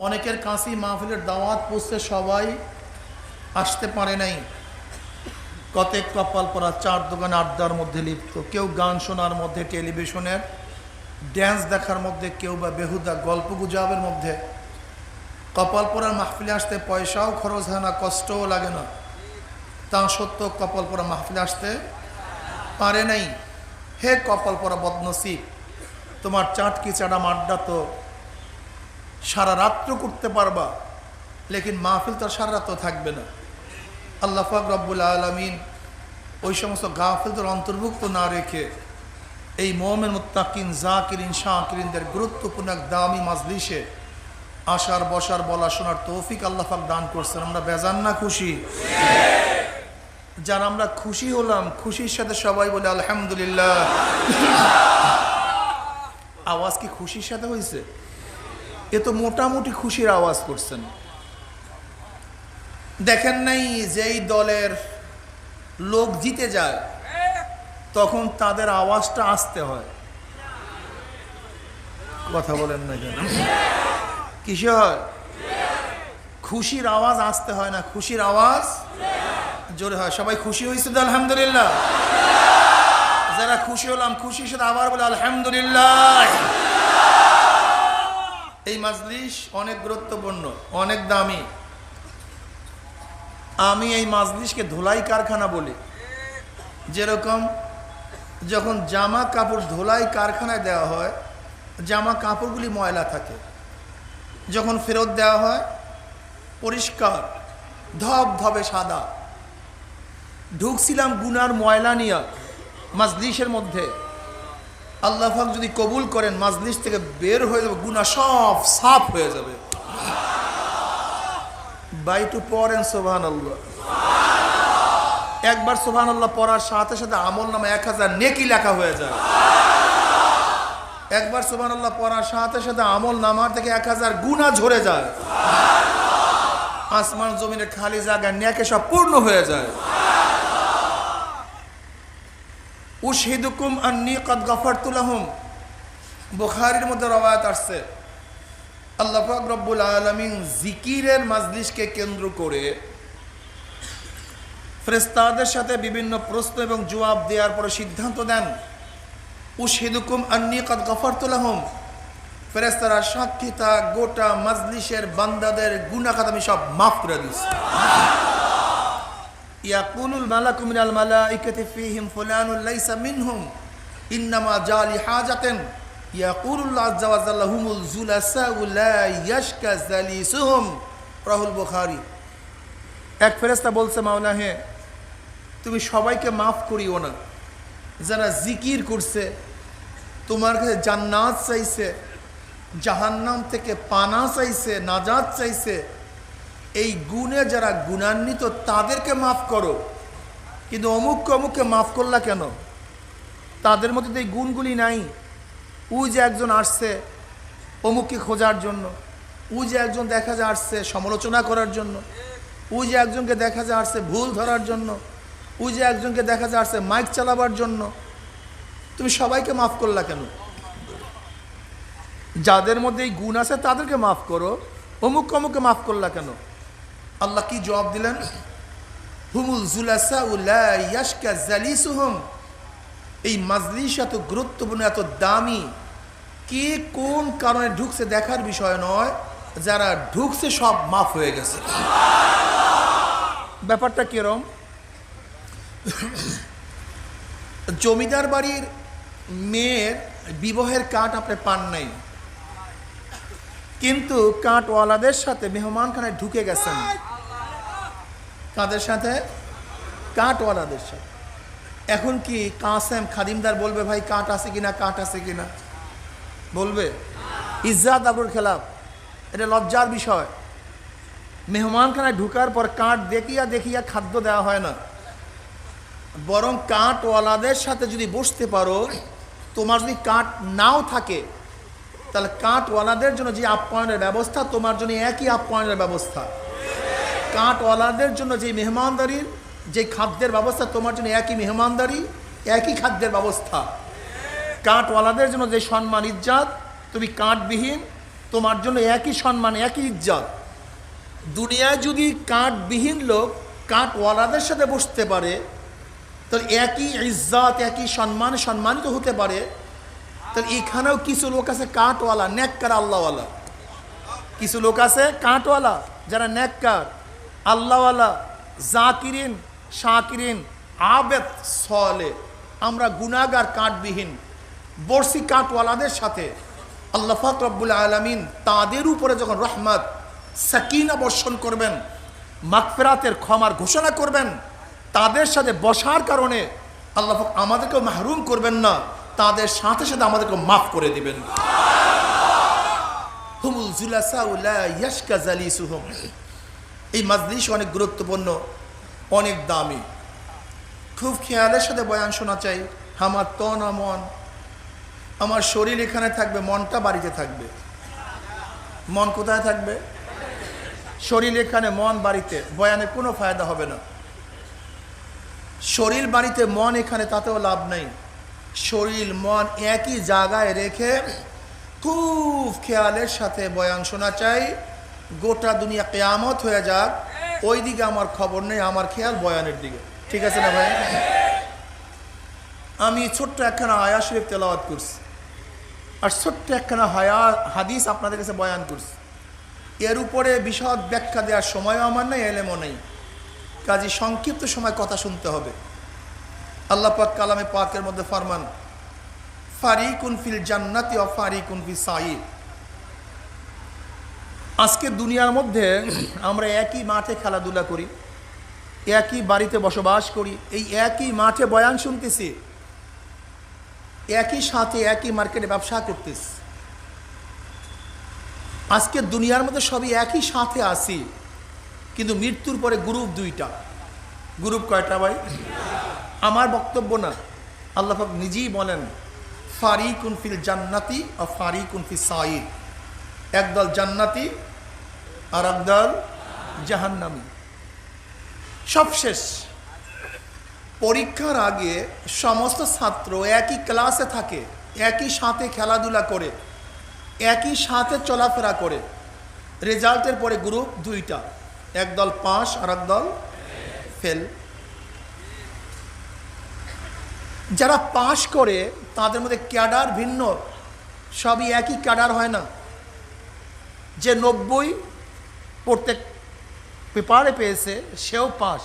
অনেকের কাশি মাহফিলের দাওয়াত পুষতে সবাই আসতে পারে নাই। কতেক কপাল পরা চার দোকান আড্ডার মধ্যে লিপ্ত। কেউ গান শোনার মধ্যে, টেলিভিশনের ড্যান্স দেখার মধ্যে, কেউ বা বেহুদা গল্প গুজবের মধ্যে। কপাল পরার মাহফিলে আসতে পয়সাও খরচ হয় না, কষ্টও লাগে না। তা সত্ত্বেও কপাল পরা মাহফিলে আসতে পারে নাই। হে কপাল পরা বদনসিব, তোমার চাটকি চাড়া আড্ডা তো সারা রাত্র করতে পারবা, লেকিন মাহফিল তো আর সারা রাত্র থাকবে না। আল্লাহ ফাক রব্বুল আলমিন ওই সমস্ত গাফিলদের অন্তর্ভুক্ত না রেখে এই মোহামের মুত্তাকিন, জাকিরিন শাহকিরিনদের গুরুত্বপূর্ণ এক দামি মাজলিসে আসার বসার বলা শোনার তৌফিক আল্লাহ পাক দান করছেন। আমরা বেজান না খুশি? যারা আমরা খুশি হলাম, খুশির সাথে সবাই বলে আলহামদুলিল্লাহ। আওয়াজ কি খুশির সাথে হয়েছে এ তো মোটামুটি খুশির আওয়াজ করছেন। দেখেন নাই যেই দলের লোক জিতে যায়, তখন তাদের আওয়াজটা আসতে হয়। কথা বলেন না কেন? কিসে হয়? খুশির আওয়াজ আসতে হয় না। খুশির আওয়াজ জোরে হয়। সবাই খুশি হয়েছে তো? আলহামদুলিল্লাহ। যারা খুশি হলাম খুশি সাথে আবার বলে আলহামদুলিল্লাহ। এই মাজলিস অনেক গুরুত্বপূর্ণ, অনেক দামি। আমি এই মাজলিসকে ধোলাই কারখানা বলি। যেরকম যখন জামা কাপড় ধোলাই কারখানায় দেওয়া হয়, জামা কাপড়গুলি ময়লা থাকে। যখন ফেরত দেওয়া হয়, পরিষ্কার ধব ধবে সাদা। ঢুকছিলাম গুনার ময়লা নিয়ে মাজলিসের মধ্যে। আল্লাহ পাক যদি কবুল করেন, মাজলিস থেকে বের হয়ে যাবে গুনা সব সাফ হয়ে যাবে। বাই টু পড়েন সোভান আল্লাহ একবার সোভান আল্লাহ পড়ার সাথে সাথে আমল নামে এক হাজার নেকি লেখা হয়ে যায়। একবার সোভান আল্লাহ পড়ার সাথে সাথে আমল নামার থেকে এক হাজার গুণা ঝরে যায়। আসমান জমিনের খালি জায়গা, নেকে সব পূর্ণ হয়ে যায়। উশহিদুকুম আন্নি কদ গফারতু লাহুম। বুখারীর মধ্যে রওয়ায়াত আসছে। আল্লাহ রব্বুল আলামিন জিকিরের মাজলিসকে কেন্দ্র করে ফ্রেস্তাদের সাথে বিভিন্ন প্রশ্ন এবং জবাব দেওয়ার পরে সিদ্ধান্ত দেন, উশহিদুকুম আন্নি কদ গফারতু লাহুম। ফেরেশতারা সাক্ষীতা গোটা মাজলিসের বান্দাদের গুনাহ আমি সব মাফ করে দিচ্ছি। ইয়াকুলুল মালাকু মিনাল মালাইকাতি ফিহিম ফুলানুল লাইসা মিনহুম। ইন্নামা জালি হাজাতেন। ইয়াকুলুল আজ্জা ওয়াজাল্লা হুমুল জুলাসা উলা ইয়াশকা জালিসুহুম। রাহুল বুখারী। এক ফেরেস্তা বলছে মাওলা হে, তুমি সবাইকে মাফ করিও না। যারা জিকির করছে, তোমার কাছে জান্নাত চাইছে, জাহান্নাম থেকে পানা চাইছে, নাজাত চাইছে এই গুণে যারা গুণান্বিত, তাদেরকে মাফ করো। কিন্তু অমুককে অমুককে মাফ করলা কেন? তাদের মধ্যে তো এই গুণগুলি নাই। ওই যে একজন আসছে অমুককে খোঁজার জন্য ওই যে একজন দেখা যায় আসছে সমালোচনা করার জন্য ওই যে একজনকে দেখা যায় আসছে ভুল ধরার জন্য ওই যে একজনকে দেখা যায় আসছে মাইক চালাবার জন্য, তুমি সবাইকে মাফ করলা কেন? যাদের মধ্যে এই গুণ আছে তাদেরকে মাফ করো অমুক অমুককে মাফ করলা কেন? আল্লাহ কি জবাব দিলেন? হুমুল জুলাসা এই মাজলিস এত গুরুত্বপূর্ণ, এত দামি, কে কোন কারণে ঢুকছে দেখার বিষয় নয়, যারা ঢুকছে সব মাফ হয়ে গেছে। ব্যাপারটা কিরম? জমিদার বাড়ির মেয়ের বিবাহের কাঠ আপনি পান নাই। কিন্তু কাঠওয়ালাদের সাথে মেহমান মেহমানখানায় ঢুকে গেছেন। কাদের সাথে? কাঠওয়ালাদের সাথে। এখন কি কাসেম খাদিমদার বলবে, ভাই, কাঠ আছে কিনা, কাঠ আছে কিনা? বলবে ইজ্জাত আবুর খেলাফ, এটা লজ্জার বিষয়। মেহমান মেহমানখানায় ঢুকার পর কাঠ দেখিয়া দেখিয়া খাদ্য দেওয়া হয় না। বরং কাঠওয়ালাদের সাথে যদি বসতে পারো, তোমার যদি কাঠ নাও থাকে তাহলে কাঠওয়ালাদের জন্য যে আপ্যায়নের ব্যবস্থা, তোমার জন্য একই আপ্যায়নের ব্যবস্থা। কাঠওয়ালাদের জন্য যে মেহমানদারির যে খাদ্যের ব্যবস্থা, তোমার জন্য একই মেহমানদারি, একই খাদ্যের ব্যবস্থা। কাঠওয়ালাদের জন্য যে সম্মান, ইজ্জাত, তুমি কাঠবিহীন, তোমার জন্য একই সম্মান, একই ইজ্জাত। দুনিয়ায় যদি কাঠবিহীন লোক কাঠওয়ালাদের সাথে বসতে পারে, তাহলে একই ইজ্জাত, একই সম্মান সম্মানিত হতে পারে তাহলে এখানেও কিছু লোক আছে কাঠওয়ালা, নেককার আল্লাহওয়ালা। কিছু লোক আছে কাঠওয়ালা, যারা নেককার, আল্লাহওয়ালা, জাকিরিন শাকিরিন আবেদ, সলে। আমরা গুনাগার কাঠবিহীন বর্ষি কাঠওয়ালাদের সাথে। আল্লাহ ফাক রব্বুল আলমিন তাদের উপরে যখন রহমত, সাকিনা বর্ষণ করবেন, মাগফেরাতের ক্ষমার ঘোষণা করবেন, তাদের সাথে বসার কারণে আল্লাহ আমাদেরকেও মাহরুম করবেন না। তাদের সাথে সাথে আমাদেরকে মাফ করে দিবেন। এই মাজলিস অনেক গুরুত্বপূর্ণ, অনেক দামি। খুব খেয়ালের সাথে বয়ান শোনা চাই। আমার তন মন, আমার শরীর এখানে থাকবে, মনটা বাড়িতে থাকবে। মন কোথায় থাকবে? শরীর এখানে, মন বাড়িতে। বয়ানে কোনো ফায়দা হবে না। শরীর বাড়িতে, মন এখানে, তাতেও লাভ নেই। শরীর, মন একই জায়গায় রেখে খুব খেয়ালের সাথে বয়ান শোনা চাই। গোটা দুনিয়া কেয়ামত হয়ে যাক। ওই দিকে আমার খবর নেই, আমার খেয়াল বয়ানের দিকে। ঠিক আছে না ভাই? আমি ছোট্ট একখানা আয়া শরীফ তেলাওয়াত করছি। আর ছোট্ট একখানা হায়া, হাদিস আপনাদের কাছে বয়ান করছি। এর উপরে বিশদ ব্যাখ্যা দেওয়ার সময়ও আমার নেই, এলেমও নেই। কাজে সংক্ষিপ্ত সময় কথা শুনতে হবে। আল্লাহ পাক কালামে পাকের মধ্যে ফরমান, ফারিকুন ফিল জান্নাতি ও ফারিকুন ফি সাইদ আজকে দুনিয়ার মধ্যে আমরা একই মাঠে খেলাধুলা করি, একই বাড়িতে বসবাস করি, এই একই মাঠে বয়ান শুনতেছি, একই সাথে একই মার্কেটে ব্যবসা করতেছি। আজকে দুনিয়ার মধ্যে সবই একই সাথে আসি কিন্তু মৃত্যুর পরে গ্রুপ দুইটা। গ্রুপ কয়টা ভাই? আমার বক্তব্য না। আল্লাহ পাক নিজেই বলেন, ফারিকুন ফিল জান্নাতি ও ফারিকুন ফি সাইদ একদল জান্নাতি আর একদল জাহান্নামি। সব শেষ। পরীক্ষার আগে সমস্ত ছাত্র একই ক্লাসে থাকে, একই সাথে খেলাধুলা করে, একই সাথে চলাফেরা করে। রেজাল্টের পরে গ্রুপ দুইটা, একদল পাস আর একদল ফেল। যারা পাশ করে, তাদের মধ্যে ক্যাডার ভিন্ন। সবই একই ক্যাডার হয় না। যে নব্বই প্রত্যেক পেপারে পেয়েছে, সেও পাস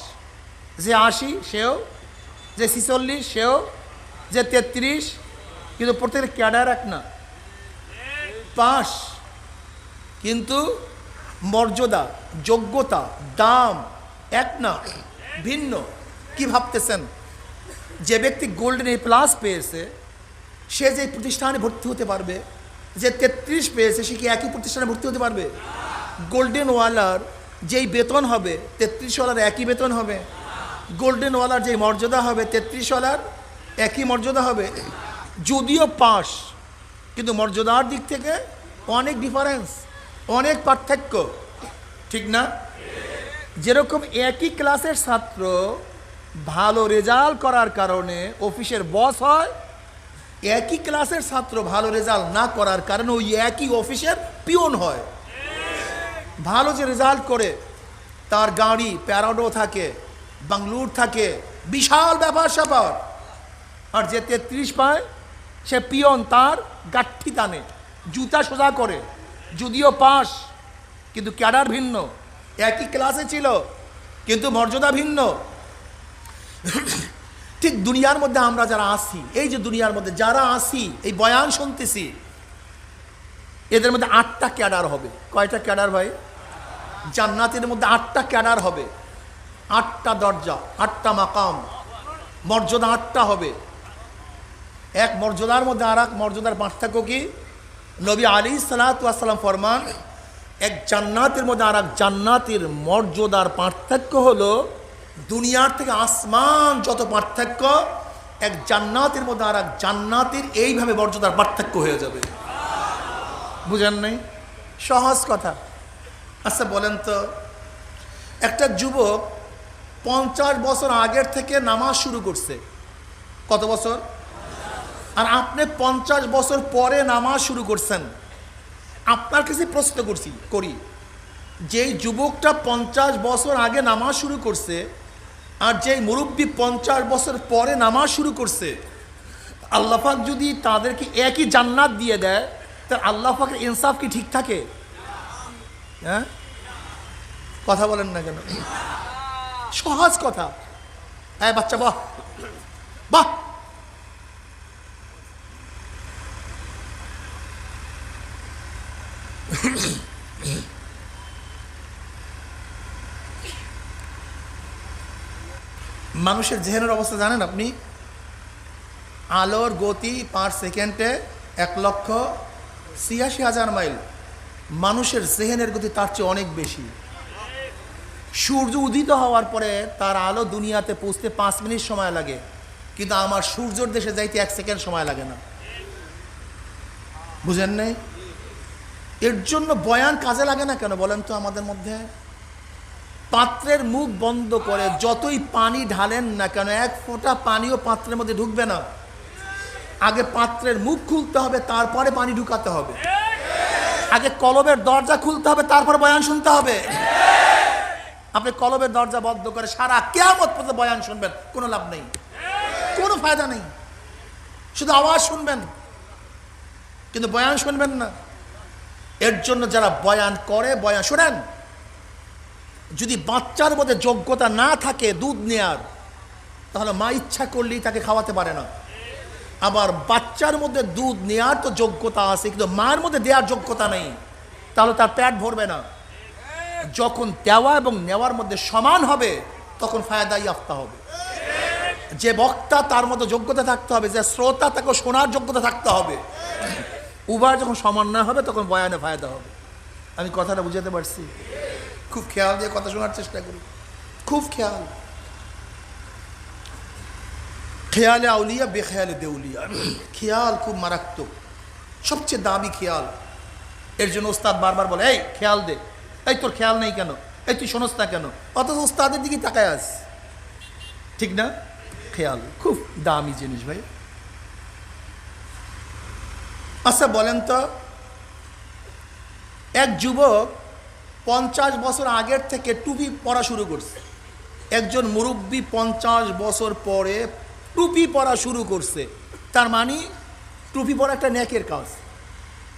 যে আশি, সেও। যে ছিচল্লিশ, সেও। যে তেত্রিশ, কিন্তু প্রত্যেকের ক্যাডার এক না। পাস কিন্তু মর্যাদা, যোগ্যতা, দাম এক না, ভিন্ন। কি ভাবতেছেন? যে ব্যক্তি গোল্ডেন এ প্লাস পেয়েছে, সে যে প্রতিষ্ঠানে ভর্তি হতে পারবে, যে তেত্রিশ পেয়েছে, সে কি একই প্রতিষ্ঠানে ভর্তি হতে পারবে? গোল্ডেন ওয়ালার যেই বেতন হবে, তেত্রিশ ওয়ালার একই বেতন হবে। গোল্ডেন ওয়ালার যেই মর্যাদা হবে, তেত্রিশ ওয়ালার একই মর্যাদা হবে। যদিও পাস, কিন্তু মর্যাদার দিক থেকে অনেক ডিফারেন্স অনেক পার্থক্য, ঠিক না? যেরকম একই ক্লাসের ছাত্র ভালো রেজাল্ট করার কারণে অফিসের বস হয়, একই ক্লাসের ছাত্র ভালো রেজাল্ট না করার কারণে ওই একই অফিসের পিওন হয়। ভালো যে রেজাল্ট করে, তার গাড়ি প্যারাডো থাকে বাংলুর থাকে, বিশাল ব্যাপার স্যাপার। আর যে তেত্রিশ পায়, সে পিয়ন তার গাঠি টানে, জুতা সোজা করে, যদিও পাস, কিন্তু ক্যাডার ভিন্ন, একই ক্লাসে ছিল, কিন্তু মর্যাদা ভিন্ন। ঠিক দুনিয়ার মধ্যে আমরা যারা আসি এই যে দুনিয়ার মধ্যে যারা আসি এই বয়ান শুনতেছি, এদের মধ্যে আটটা ক্যাডার হবে। কয়টা ক্যাডার ভাই? জান্নাতের মধ্যে আটটা ক্যাডার হবে। আটটা দরজা, আটটা মাকাম, মর্যাদা আটটা হবে। এক মর্যাদার মধ্যে আর এক মর্যাদার পার্থক্য কি? নবী আলী সালাতাম ফরমান, এক জান্নাতের মধ্যে আর এক জান্নাতের মর্যাদার পার্থক্য হলো দুনিয়ার থেকে আসমান যত পার্থক্য, এক জান্নাতের মধ্যে আর এক জান্নাতের এইভাবে মর্যাদার পার্থক্য হয়ে যাবে। বুঝেন নাই? সহজ কথা। আচ্ছা বলেন তো, একটা যুবক পঞ্চাশ বছর আগের থেকে নামাজ শুরু করছে। কত বছর? আর আপনি পঞ্চাশ বছর পরে নামাজ শুরু করছেন। আপনার কাছে প্রশ্ন করছি, করি, যেই যুবকটা পঞ্চাশ বছর আগে নামাজ শুরু করছে আর যেই মুরব্বী পঞ্চাশ বছর পরে নামাজ শুরু করছে আল্লাহাক যদি তাদেরকে একই জান্নাত দিয়ে দেয় তার আল্লাহ পাকের ইনসাফ কি ঠিক থাকে? হ্যাঁ? কথা বলেন না কেন? সহজ কথা। হ্যাঁ বাচ্চা, বাহ। বাহ। মানুষের জেহেনের অবস্থা জানেন আপনি? আলোর গতি পার সেকেন্ডে এক লক্ষ ছিয়াশি হাজার মাইল। মানুষের জেহেনের গতি তার চেয়ে অনেক বেশি। সূর্য উদিত হওয়ার পরে তার আলো দুনিয়াতে পৌঁছতে পাঁচ মিনিট সময় লাগে। কিন্তু আমার সূর্যর দেশে যাইতে এক সেকেন্ড সময় লাগে না। বুঝেন নাই? এর জন্য বয়ান কাজে লাগে না কেন বলেন তো আমাদের মধ্যে? পাত্রের মুখ বন্ধ করে, যতই পানি ঢালেন না কেন, এক ফোঁটা পানিও পাত্রের মধ্যে ঢুকবে না। আগে পাত্রের মুখ খুলতে হবে, তারপরে পানি ঢুকাতে হবে। আগে কলবের দরজা খুলতে হবে, তারপর বয়ান শুনতে হবে। আপনি কলবের দরজা বন্ধ করে সারা কেয়ামত পর্যন্ত বয়ান শুনবেন, কোনো লাভ নেই। কোনো ফায়দা নেই। শুধু আওয়াজ শুনবেন, কিন্তু বয়ান শুনবেন না। এর জন্য যারা বয়ান করে, বয়ান শোনেন। যদি বাচ্চার মধ্যে যোগ্যতা না থাকে দুধ নেয়ার, তাহলে মা ইচ্ছা করলেই তাকে খাওয়াতে পারে না। আবার বাচ্চার মধ্যে দুধ নেয়ার তো যোগ্যতা আছে, কিন্তু মার মধ্যে দেওয়ার যোগ্যতা নেই, তাহলে তার প্যাট ভরবে না। যখন দেওয়া এবং নেওয়ার মধ্যে সমান হবে, তখন ফায়দাই আফতা হবে। যে বক্তা তার মতো যোগ্যতা থাকতে হবে, যে শ্রোতা তাকে শোনার যোগ্যতা থাকতে হবে। উভয় যখন সমান না হবে, তখন বয়ানে ফায়দা হবে। আমি কথাটা বুঝাতে পারছি? খুব খেয়াল দিয়ে কথা শোনার চেষ্টা করি। খুব খেয়াল। খেয়ালে আউলিয়া, বেখেয়ালে দেউলিয়া। খেয়াল খুব মারাত্মক। সবচেয়ে দামি খেয়াল। এর জন্য ওস্তাদ বারবার বলে, এই, খেয়াল দে। এই, তোর খেয়াল নেই কেন? এই, তুই শোনস না কেন? অথচ ওস্তাদের দিকে তাকায় আস। ঠিক না? খেয়াল। খুব দামি জিনিস ভাই। আচ্ছা বলেন তো, এক যুবক পঞ্চাশ বছর আগের থেকে টুপি পরা শুরু করছে। একজন মুরব্বী পঞ্চাশ বছর পরে টুপি পরা শুরু করছে। তার মানে টুপি পরা একটা নেকের কাজ।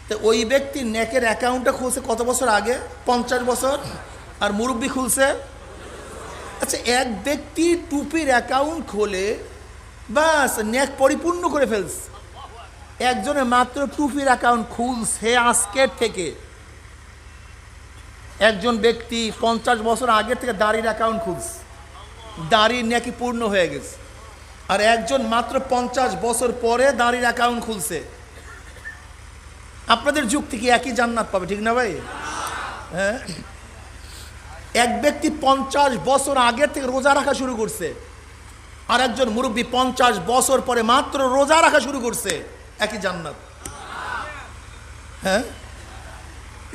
তো ওই ব্যক্তির নেকের অ্যাকাউন্টটা খুলছে কত বছর আগে? পঞ্চাশ বছর। আর মুরব্বী খুলছে? আচ্ছা এক ব্যক্তি টুপির অ্যাকাউন্ট খোলে বাস নেক পরিপূর্ণ করে ফেলছে। একজনের মাত্র টুপির অ্যাকাউন্ট খুলছে আজকের থেকে। একজন ব্যক্তি পঞ্চাশ বছর আগের থেকে দাড়ির অ্যাকাউন্ট খুলছে। দাড়ির নাকি পূর্ণ হয়ে গেছে। আর একজন মাত্র পঞ্চাশ বছর পরে দাড়ির অ্যাকাউন্ট খুলছে। আপনাদের যুগ থেকে একই জান্নাত পাবে, ঠিক না ভাই? হ্যাঁ? এক ব্যক্তি পঞ্চাশ বছর আগের থেকে রোজা রাখা শুরু করছে। আর একজন মুরব্বী পঞ্চাশ বছর পরে মাত্র রোজা রাখা শুরু করছে। একই জান্নাত। হ্যাঁ?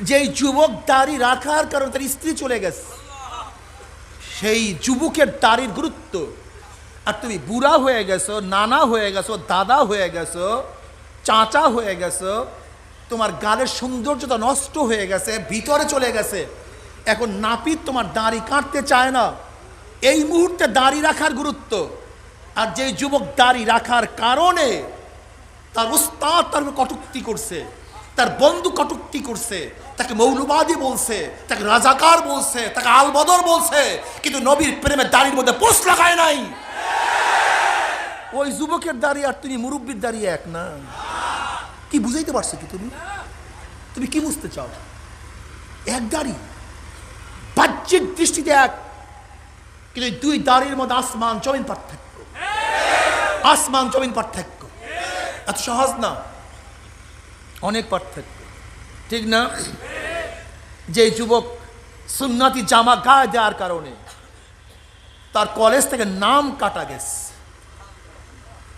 যেই যুবক দাড়ি রাখার কারণে তার স্ত্রী চলে গেছে, সেই যুবকের দাড়ির গুরুত্ব। আর তুমি বুড়া হয়ে গেছো, নানা হয়ে গেছো, দাদা হয়ে গেছো, চাচা হয়ে গেছো, তোমার গালের সৌন্দর্যতা নষ্ট হয়ে গেছে, ভিতরে চলে গেছে। এখন নাপিত তোমার দাড়ি কাটতে চায় না। এই মুহূর্তে দাড়ি রাখার গুরুত্ব। আর যেই যুবক দাড়ি রাখার কারণে তার উস্তাদ তার কটুক্তি করছে। তার বন্ধু কটুক্তি করছে, তাকে মৌলবাদী বলছে, তাকে রাজাকার বলছে, তাকে আলবদর বলছে, কিন্তু নবীর প্রেমে দাড়ির মধ্যে পোষ লাগায় নাই। ওই যুবকের দাঁড়িয়ে আর তুমি মুরব্বীর দাঁড়িয়ে এক না। কি বুঝাইতে পারছ কি তুমি? তুমি কি বুঝতে চাও? এক দাড়ি। বাহ্যিক দৃষ্টিতে এক, কিন্তু দুই দাঁড়ির মধ্যে আসমান, জমিন পার্থক্য। আসমান, জমিন পার্থক্য। এত সহজ না? অনেক পার্থক্য। ঠিক না? যে যুবক সুন্নাতি জামা গায়ে দেওয়ার কারণে তার কলেজ থেকে নাম কাটা গেছে,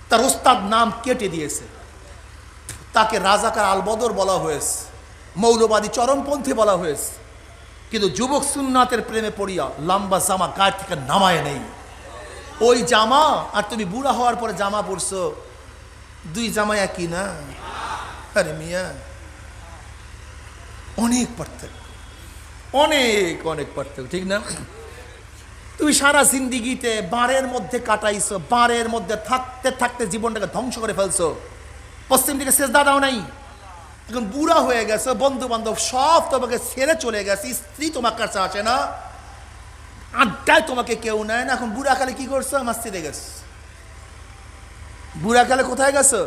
তার ওস্তাদ নাম কেটে দিয়েছে, তাকে রাজাকার আলবদর বলা হয়েছে, মৌলবাদী চরমপন্থী বলা হয়েছে। কিন্তু যুবক সুন্নাতের প্রেমে পড়িয়া লম্বা জামা গায়ে থেকে নামায় নেই। ওই জামা, আর তুমি বুড়া হওয়ার পরে জামা পরছো, দুই জামা একই না? আরে মিয়া, অনেক পার্থক্য। অনেক অনেক পার্থক্য, ঠিক না? তুমি সারা জিন্দিগিতে বারের মধ্যে কাটাইছো, বারের মধ্যে থাকতে থাকতে জীবনটাকে ধ্বংস করে ফেলছো। পশ্চিম দিকে শেষ দাদাও নাই। এখন বুড়া হয়ে গেছে বন্ধু বান্ধব সব তোমাকে ছেড়ে চলে গেছে, স্ত্রী তোমার কাছে আসে না, আড্ডায় তোমাকে কেউ নেয় না। এখন বুড়া কালে কি করছ? মাস্তিদে গেছো। বুড়া কালে কোথায় গেছো?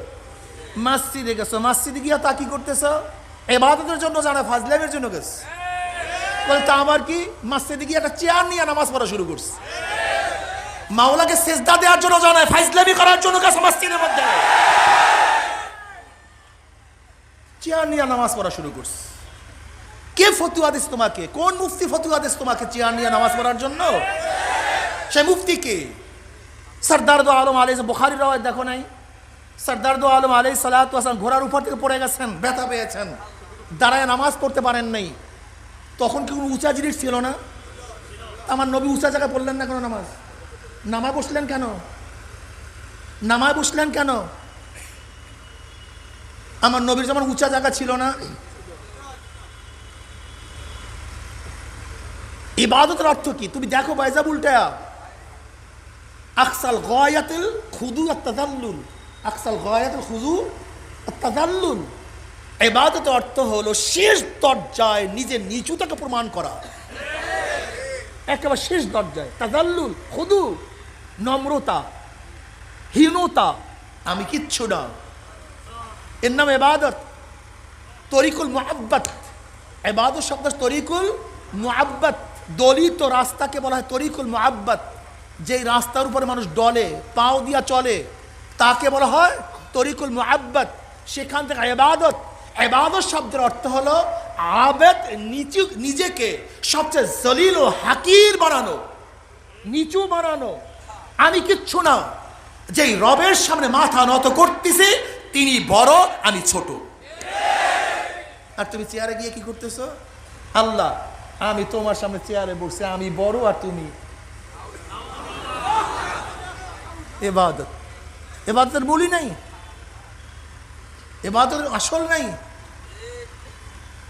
মাসজিদে গেছো, মাসজিদে গিয়া তা কি করতেছো? এবাদতের জন্য জানা ফাজলামের জন্য গেছো। বলে, তা আবার কি? মাসজিদে গিয়ে একটা চেয়ার নিয়ে নামাজ পড়া শুরু করছে। মাওলাকে সেজদা দেওয়ার জন্য জানায় ফাইজলামি করার জন্য গেছে মসজিদের মধ্যে। চেয়ার নিয়ে নামাজ পড়া শুরু করছে। কে ফতুয়া দিস তোমাকে? কোন মুফতি ফতুয়া দিস তোমাকে চেয়ার নিয়ে নামাজ পড়ার জন্য? সে মুফতি কে? সরদার আলম আলাই বুখারি রাওয়ায় দেখো নাই। সরদার দো আলম আলাই সালাত ঘোড়ার উপর থেকে পড়ে গেছেন, ব্যথা পেয়েছেন, দাঁড়ায় নামাজ পড়তে পারেন নাই। তখন কি কোনো উঁচা জিনিস ছিল না? আমার নবী উঁচা জায়গায় পড়লেন না কেন নামাজ? নামায় বসলেন কেন? নামায় বসলেন কেন? আমার নবীর যেমন উঁচা জায়গা ছিল না। ইবাদতের অর্থ কি? তুমি দেখো বাইজাব উল্টায়া আকসাল গয়াতিল খুদু আত্তাদাল্লুল। আকসাল গয়াতিল খুদু আত্তাদাল্লুল এবাদতের অর্থ হলো শেষ দরজায় নিজের নিচুতাকে প্রমাণ করা। একেবারে শেষ দরজায়। তাজাল্লুল খুদু নম্রতা, হীনতা। আমি কিচ্ছু না। এর নাম এবাদত তরিকুল মোহাব্বত এবাদত শব্দ তরিকুল মোহাব্বত দলিত রাস্তাকে বলা হয় তরিকুল মোহাব্বত যেই রাস্তার উপরে মানুষ ডলে পাও দিয়া চলে। তাকে বলা হয় তরিকুল মোহাব্বত সেখান থেকে এবাদত এবাদত শব্দের অর্থ হলো আবেদ, নিচু, নিজেকে সবচেয়ে জলিল ও হাকির বানানো। নিচু বানানো। আমি কিচ্ছু না। যেই রবের সামনে মাথা নত করতেছে, তিনি বড়, আমি ছোট। আর তুমি চেয়ারে গিয়ে কি করতেছো? আল্লাহ, আমি তোমার সামনে চেয়ারে বসছি, আমি বড় আর তুমি। এবাদত এবাদতের বলি নাই। এবাদতের আসল নাই।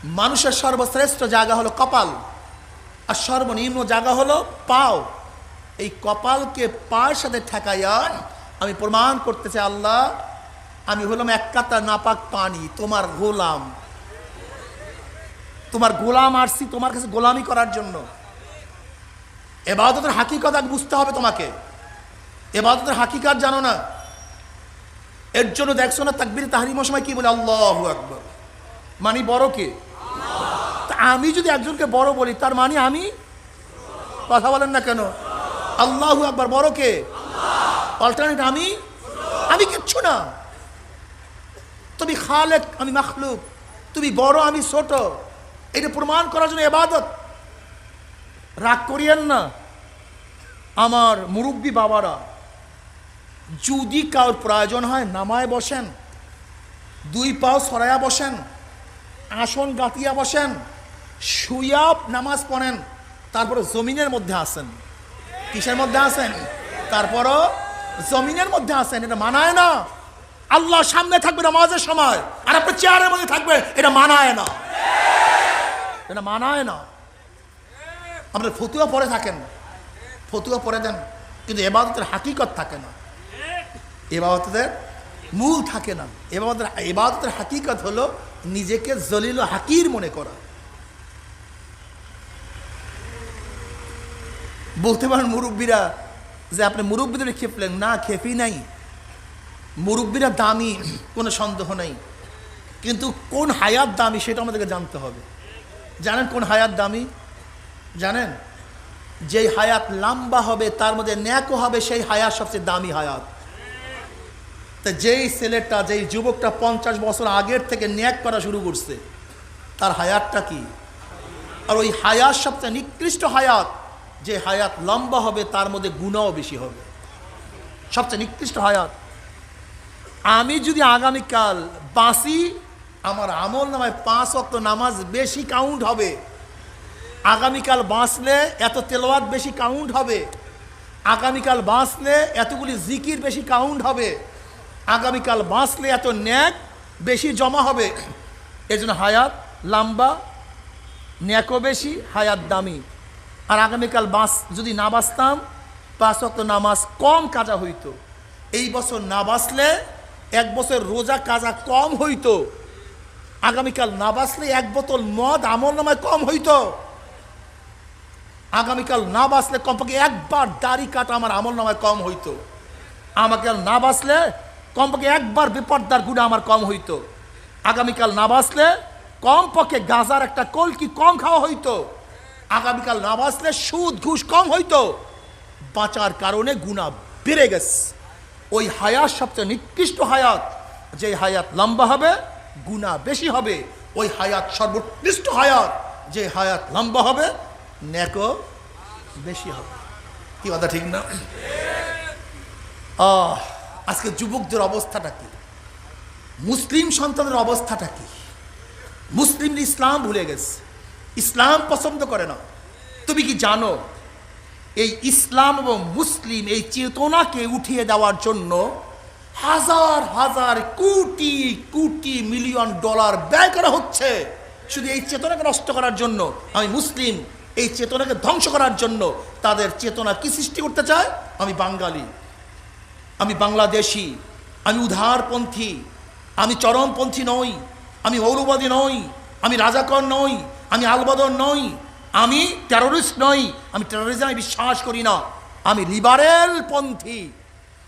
মানুষের সর্বশ্রেষ্ঠ জায়গা হলো কপাল। আর সর্বনিম্ন জায়গা হলো পাও। এই কপালকে পায়ের সাথে ঠেকাইয়া আমি প্রমাণ করতে চাই, আল্লাহ, আমি হলাম এক কাতা নাপাক পানি, তোমার গোলাম। তোমার গোলাম আসছি তোমার কাছে গোলামি করার জন্য। এবাদতের হাকিকত বুঝতে হবে তোমাকে। এবাদতের হাকিকাত জানো না? এর জন্য দেখছ না তাকবির তাহারিমার সময় কি বলে? আল্লাহ আকবর। মানে বড় কে? আমি যদি একজনকে বড় বলি, তার মানে আমি কথা বলেন না কেন? আল্লাহ আকবর। বড় কে? অল্টারনেট আমি? আমি কিচ্ছু না। তুমি খালেক, আমি মাখলুক। তুমি বড়, আমি ছোট। এটা প্রমাণ করার জন্য এবাদত রাগ করিয়েন না। আমার মুরব্বী বাবারা যদি কারোর প্রয়োজন হয় নামায় বসেন। দুই পাও সরাইয়া বসেন। আসন গাতিয়া বসেন। শুয়া নামাজ পড়েন। তারপরে জমিনের মধ্যে আসেন। কিসের মধ্যে আসেন? তারপরও জমিনের মধ্যে আসেন। এটা মানায় না। আল্লাহ সামনে থাকবে নামাজের সময়। আর আপনি চেয়ারের মধ্যে থাকবে, এটা মানায় না। এটা মানায় না। আপনার ফতুয়া পরে থাকেন। ফতুয়া পরে দেন। কিন্তু এবাদতের হাকিকত থাকে না। এবাদতের মূল থাকে না। এবাদতের এবাদতের হাকিকত হলো নিজেকে জলিল হাকির মনে করা। বলতে পারেন মুরব্বীরা যে আপনি মুরব্বীদের খেপলেন না খেপি নাই। মুরব্বীরা দামি, কোনো সন্দেহ নাই। কিন্তু কোন হায়াত দামি সেটা আমাদেরকে জানতে হবে। জানেন কোন হায়াত দামি? জানেন? যেই হায়াত লম্বা হবে, তার মধ্যে ন্যাকও হবে, সেই হায়াত সবচেয়ে দামি হায়াত। তা যেই ছেলেটা, যেই যুবকটা পঞ্চাশ বছর আগের থেকে ন্যাক করা শুরু করছে, তার হায়াতটা কি? আর ওই হায়াত সবচেয়ে নিকৃষ্ট হায়াত, যে হায়াত লম্বা হবে, তার মধ্যে গুণাও বেশি হবে। সবচেয়ে নিকৃষ্ট হায়াত। আমি যদি আগামীকাল বাঁচি, আমার আমল নামায় পাঁচ অক্ট নামাজ বেশি কাউন্ট হবে। আগামীকাল বাঁচলে এত তেলোয়াত বেশি কাউন্ট হবে। আগামীকাল বাঁচলে এতগুলি জিকির বেশি কাউন্ট হবে। আগামীকাল বাঁচলে এত ন্যাক বেশি জমা হবে। এই জন্য হায়াত লাম্বা, ন্যাকও বেশি, হায়াত দামি। আর আগামীকাল বাস যদি না বাঁচতাম, পাঁচ অক্ট নামাজ কম কাজা হইতো। এই বছর না বাঁচলে এক বছর রোজা কাজা কম হইতো। আগামীকাল না বাঁচলে এক বোতল মদ আমল নামায় কম হইতো। আগামীকাল না বাঁচলে কমপক্ষে একবার দাড়ি কাটা আমার আমল নামায় কম হইতো। আমাকে না বাঁচলে কমপক্ষে একবার বিপর্দার গুণা আমার কম হইতো। আগামীকাল না বাঁচলে কমপক্ষে গাজার একটা কলকি কম খাওয়া হইতো। আগামীকাল না বাঁচলে সুদ ঘুষ কম হইতো। বাঁচার কারণে গুণা বেড়ে গেছে। ওই হায়াত সবচেয়ে নিকৃষ্ট হায়াত যে হায়াত লম্বা হবে গুণা বেশি হবে। ওই হায়াত সর্বোৎকৃষ্ট হায়াত যে হায়াত লম্বা হবে ন্যাকও বেশি হবে। কি কথা ঠিক না? আহ, আজকে যুবকদের অবস্থাটা কি? মুসলিম সন্তানের অবস্থাটা কি? মুসলিম ইসলাম ভুলে গেছে। ইসলাম পছন্দ করে না। তুমি কি জানো, এই ইসলাম এবং মুসলিম এই চেতনাকে উঠিয়ে দেওয়ার জন্য হাজার হাজার কোটি কোটি মিলিয়ন ডলার ব্যয় করা হচ্ছে। শুধু এই চেতনাকে নষ্ট করার জন্য আমি মুসলিম, এই চেতনাকে ধ্বংস করার জন্য তাদের চেতনা কি সৃষ্টি করতে চায়? আমি বাঙালি। আমি বাংলাদেশি, আমি উদারপন্থী আমি চরমপন্থী নই, আমি মৌলবাদী নই, আমি রাজাকর নই, আমি আলবদর নই, আমি টেরোরিস্ট নই, আমি টেরোরিজমে বিশ্বাস করি না, আমি লিবারেল পন্থী।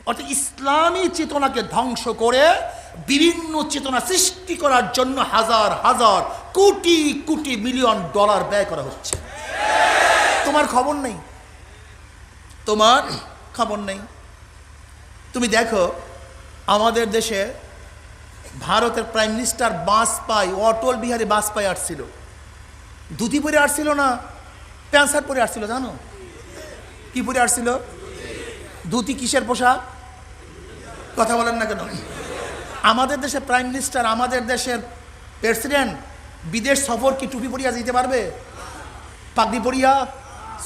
অর্থাৎ ইসলামী চেতনাকে ধ্বংস করে বিভিন্ন চেতনা সৃষ্টি করার জন্য হাজার হাজার, কোটি কোটি মিলিয়ন ডলার ব্যয় করা হচ্ছে। তোমার খবর নেই? তোমার খবর নেই? তুমি দেখো, আমাদের দেশে ভারতের প্রাইম মিনিস্টার বাজপাই অটল বিহারী বাজপাই আসছিল। ধুতি পরে আসছিল না প্যান্ট শার্ট পরে আসছিল, জানো? কি পরে আসছিল? ধুতি কিসের পোশাক? কথা বলেন না কেন? আমাদের দেশে প্রাইম মিনিস্টার আমাদের দেশের প্রেসিডেন্ট বিদেশ সফর কি টুপি পরিয়া যেতে পারবে? পাগড়ি পরিয়া,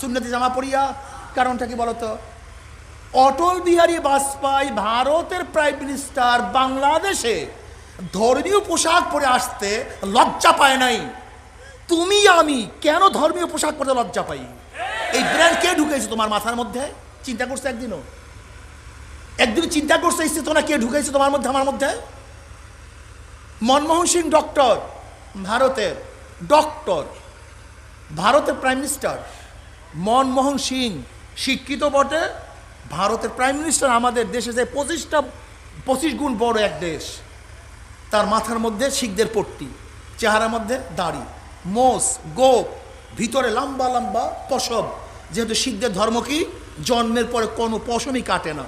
সুন্নতি জামা পরিয়া, কারণটা কি বলতো? অটল বিহারী বাজপেয়ী ভারতের প্রাইম মিনিস্টার বাংলাদেশে ধর্মীয় পোশাক পরে আসতে লজ্জা পায় নাই। তুমি, আমি কেন ধর্মীয় পোশাক পরে লজ্জা পাই? এই ব্র্যান্ড কে ঢুকেছে তোমার মাথার মধ্যে? চিন্তা করছে একদিনও? একদিন চিন্তা করছ, এই চেতনা কে ঢুকেছে তোমার মধ্যে, আমার মধ্যে? মনমোহন সিং ডক্টর, ভারতের ডক্টর, ভারতের প্রাইম মিনিস্টার মনমোহন সিং, শিক্ষিত বটে ভারতের প্রাইম মিনিস্টার আমাদের দেশে যে পঁচিশটা, পঁচিশ গুণ বড় এক দেশ, তার মাথার মধ্যে শিখদের পট্টি, চেহারার মধ্যে দাড়ি, মোষ, গোপ, ভিতরে লম্বা লম্বা পশব যেহেতু শিখদের ধর্ম কি? জন্মের পরে কোনো পশমই কাটে না।